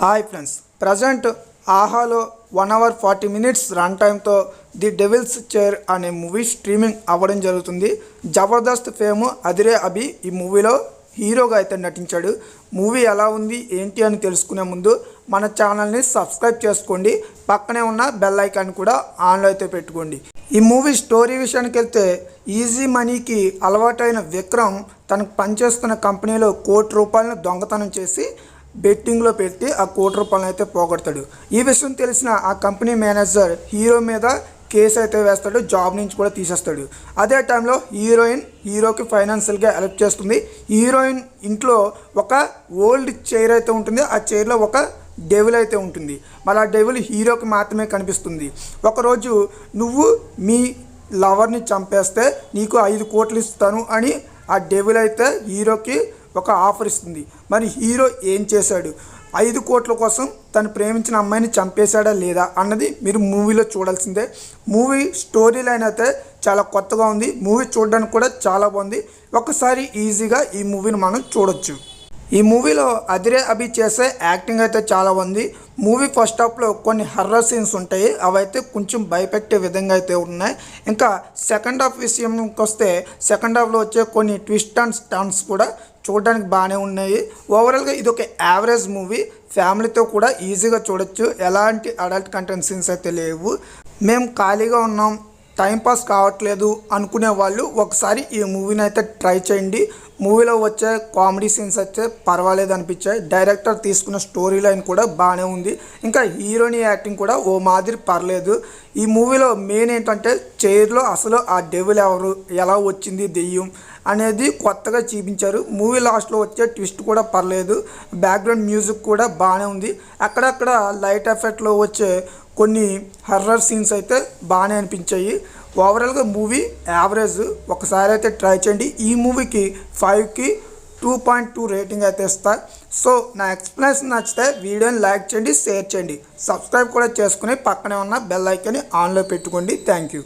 Hi friends present ఆహాలో one hour forty minutes run టైంతో the devil's chair అనే movie streaming అవ్వడం జరుగుతుంది. Jabardasth fame అదిరే అభి ఈ మూవీలో హీరోగా అయితే నటించాడు. మూవీ ఎలా ఉంది ఏంటి అని తెలుసుకునే ముందు మన ఛానల్ని సబ్స్క్రైబ్ చేసుకోండి. పక్కనే ఉన్న బెల్ ఐకాన్ కూడా ఆన్లో అయితే పెట్టుకోండి. ఈ మూవీ స్టోరీ విషయానికి వెళ్తే ఈజీ మనీకి అలవాటైన విక్రమ్ తనకు పనిచేస్తున్న కంపెనీలో కోటి రూపాయలను దొంగతనం చేసి బెట్టింగ్లో పెట్టి ఆ కోటి రూపాయలను అయితే పోగొడతాడు. ఈ విషయం తెలిసిన ఆ కంపెనీ మేనేజర్ హీరో మీద కేసు అయితే వేస్తాడు జాబ్ నుంచి కూడా తీసేస్తాడు. అదే టైంలో హీరోయిన్ హీరోకి ఫైనాన్షియల్గా హెల్ప్ చేస్తుంది. హీరోయిన్ ఇంట్లో ఒక ఓల్డ్ చైర్ అయితే ఉంటుంది. ఆ చైర్లో ఒక డెవిల్ అయితే ఉంటుంది. మరి ఆ డెవిల్ హీరోకి మాత్రమే కనిపిస్తుంది. ఒకరోజు నువ్వు మీ లవర్ని చంపేస్తే నీకు ఐదు కోట్లు ఇస్తాను అని ఆ డెవిల్ అయితే హీరోకి ఒక ఆఫర్ ఇస్తుంది. మరి హీరో ఏం చేశాడు? ఐదు కోట్ల కోసం తను ప్రేమించిన అమ్మాయిని చంపేశాడా లేదా అన్నది మీరు మూవీలో చూడాల్సిందే. మూవీ స్టోరీ లైన్ అయితే చాలా కొత్తగా ఉంది. మూవీ చూడడానికి కూడా చాలా బాగుంది. ఒకసారి ఈజీగా ఈ మూవీని మనం చూడొచ్చు. ఈ మూవీలో అదిరే అభి చేసే యాక్టింగ్ అయితే చాలా ఉంది. మూవీ ఫస్ట్ హాఫ్లో కొన్ని హర్రర్ సీన్స్ ఉంటాయి. అవైతే కొంచెం భయపెట్టే విధంగా అయితే ఉన్నాయి. ఇంకా సెకండ్ హాఫ్ విషయంకి వస్తే సెకండ్ హాఫ్లో వచ్చే కొన్ని ట్విస్ట్ అండ్ స్టన్స్ కూడా చూడడానికి బాగానే ఉన్నాయి. ఓవరాల్గా ఇది ఒక యావరేజ్ మూవీ. ఫ్యామిలీతో కూడా ఈజీగా చూడొచ్చు. ఎలాంటి అడల్ట్ కంటెంట్ సీన్స్ అయితే లేవు. మేము ఖాళీగా ఉన్నాం. టైంపాస్ కావట్లేదు అనుకునే వాళ్ళు ఒకసారి ఈ మూవీని అయితే ట్రై చేయండి. మూవీలో వచ్చే కామెడీ సీన్స్ అయితే పర్వాలేదు అనిపించాయి. డైరెక్టర్ తీసుకున్న స్టోరీ లైన్ కూడా బాగానే ఉంది. ఇంకా హీరోని యాక్టింగ్ కూడా ఓ మాదిరి పర్లేదు. ఈ మూవీలో మెయిన్ ఏంటంటే చైర్లో అసలు ఆ డెవిల్ ఎవరు ఎలా వచ్చింది దెయ్యం అనేది కొత్తగా చూపించారు. మూవీ లాస్ట్లో వచ్చే ట్విస్ట్ కూడా పర్లేదు. బ్యాక్గ్రౌండ్ మ్యూజిక్ కూడా బాగానే ఉంది. అక్కడక్కడ లైట్ ఎఫెక్ట్లో వచ్చే కొన్ని హర్రర్ సీన్స్ అయితే బాగానే అనిపించాయి. ఓవరాల్గా మూవీ యావరేజ్. ఒకసారి అయితే ట్రై చేయండి. ఈ మూవీకి ఫైవ్కి టూ పాయింట్ టూ రేటింగ్ అయితే ఇస్తా. సో నా ఎక్స్ప్లెనేషన్ నచ్చితే వీడియోని లైక్ చేయండి షేర్ చేయండి. సబ్స్క్రైబ్ కూడా చేసుకుని పక్కనే ఉన్న బెల్ ఐకాన్ని ఆన్లో పెట్టుకోండి. Thank you.